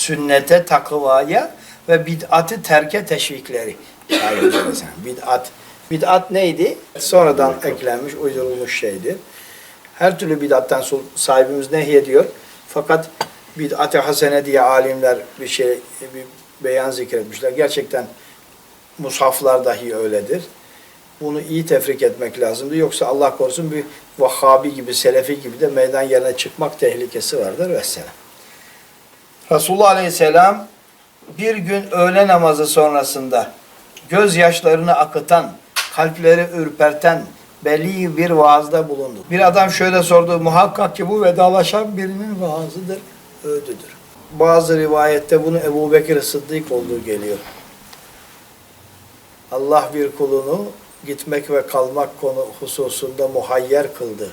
sünnete, takvaya ve bid'atı terke teşvikleri. Bid'at. Bid'at neydi? Sonradan eklenmiş, uydurulmuş şeydir. Her türlü bid'attan sahibimiz nehyediyor. Fakat bid'at-ı hasene diye alimler bir şey bir beyan zikretmişler. Gerçekten mushaflar dahi öyledir. Bunu iyi tefrik etmek lazımdı. Yoksa Allah korusun bir Vahhabi gibi, Selefi gibi de meydan yerine çıkmak tehlikesi vardır. Vesselam. Resulullah Aleyhisselam bir gün öğle namazı sonrasında gözyaşlarını akıtan, kalpleri ürperten belli bir vaazda bulundu. Bir adam şöyle sordu, muhakkak ki bu vedalaşan birinin vaazıdır, ödüdür. Bazı rivayette bunu Ebu Bekir Sıddık olduğu geliyor. Allah bir kulunu gitmek ve kalmak konu hususunda muhayyer kıldı.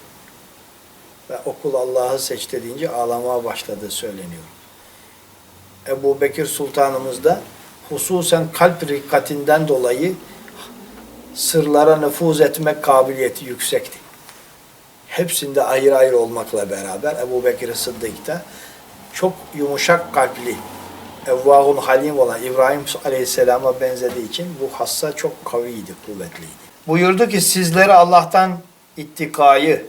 Ve o kul Allah'ı seçti deyince ağlamaya başladığı söyleniyor. Ebu Bekir Sultanımız da hususen kalp rikkatinden dolayı sırlara nüfuz etmek kabiliyeti yüksekti. Hepsinde ayrı ayrı olmakla beraber Ebu Bekir Sıddık da çok yumuşak kalpli, evvahun halim olan İbrahim Aleyhisselam'a benzediği için bu hassa çok kaviydi, kuvvetliydi. Buyurdu ki sizlere Allah'tan ittikayı,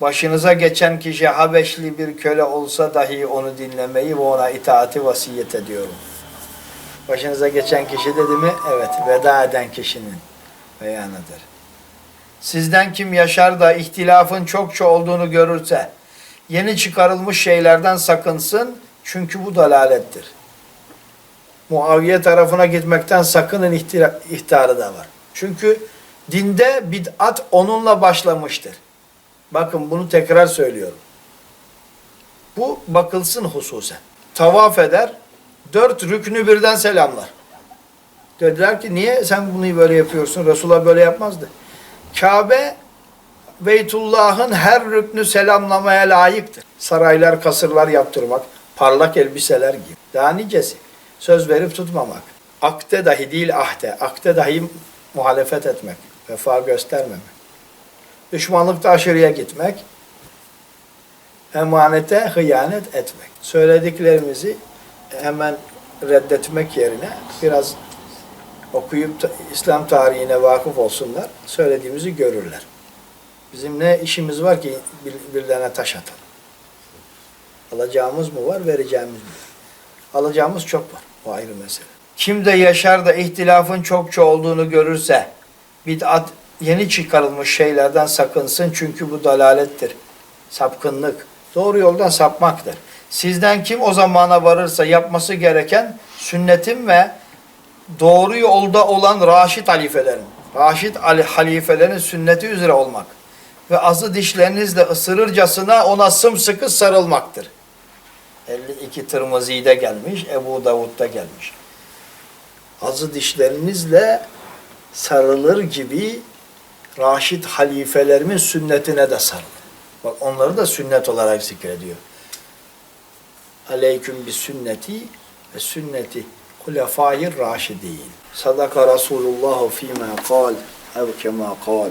başınıza geçen kişi Habeşli bir köle olsa dahi onu dinlemeyi ve ona itaati vasiyet ediyorum. Başınıza geçen kişi dedi mi? Evet, veda eden kişinin beyanıdır. Sizden kim yaşar da ihtilafın çokça olduğunu görürse, yeni çıkarılmış şeylerden sakınsın, çünkü bu dalalettir. Muaviye tarafına gitmekten sakının ihtarı da var. Çünkü dinde bid'at onunla başlamıştır. Bakın bunu tekrar söylüyorum. Bu bakılsın hususen. Tavaf eder, dört rüknü birden selamlar. Dediler ki niye sen bunu böyle yapıyorsun? Resulullah böyle yapmazdı. Kabe Beytullah'ın her rüknü selamlamaya layıktır. Saraylar, kasırlar yaptırmak, parlak elbiseler gibi. Daha nicesi. Söz verip tutmamak. Akte dahi değil ahde. Akte dahi muhalefet etmek. Vefa göstermemek. Düşmanlıkta aşırıya gitmek. Emanete hıyanet etmek. Söylediklerimizi hemen reddetmek yerine biraz okuyup İslam tarihine vakıf olsunlar. Söylediğimizi görürler. Bizim ne işimiz var ki bir- birilerine taş atalım? Alacağımız mı var, vereceğimiz mi var? Alacağımız çok var. O ayrı mesele. Kim de yaşar da ihtilafın çokça olduğunu görürse bid'at yeni çıkarılmış şeylerden sakınsın çünkü bu dalalettir. Sapkınlık. Doğru yoldan sapmaktır. Sizden kim o zamana varırsa yapması gereken sünnetim ve doğru yolda olan Raşid halifelerin, Raşid Ali halifelerin sünneti üzere olmak ve azı dişlerinizle ısırırcasına ona sımsıkı sarılmaktır. 52 Tirmizi'de gelmiş, Ebu Davud'da gelmiş. Azı dişlerinizle sarılır gibi Raşid halifelerimin sünnetine de sarılın. Bak onları da sünnet olarak zikrediyor. Aleyküm bi sünneti ve sünneti hulefâir raşidîn. Sadaka Resulullah fîmâ kâl ev kemâ kâl.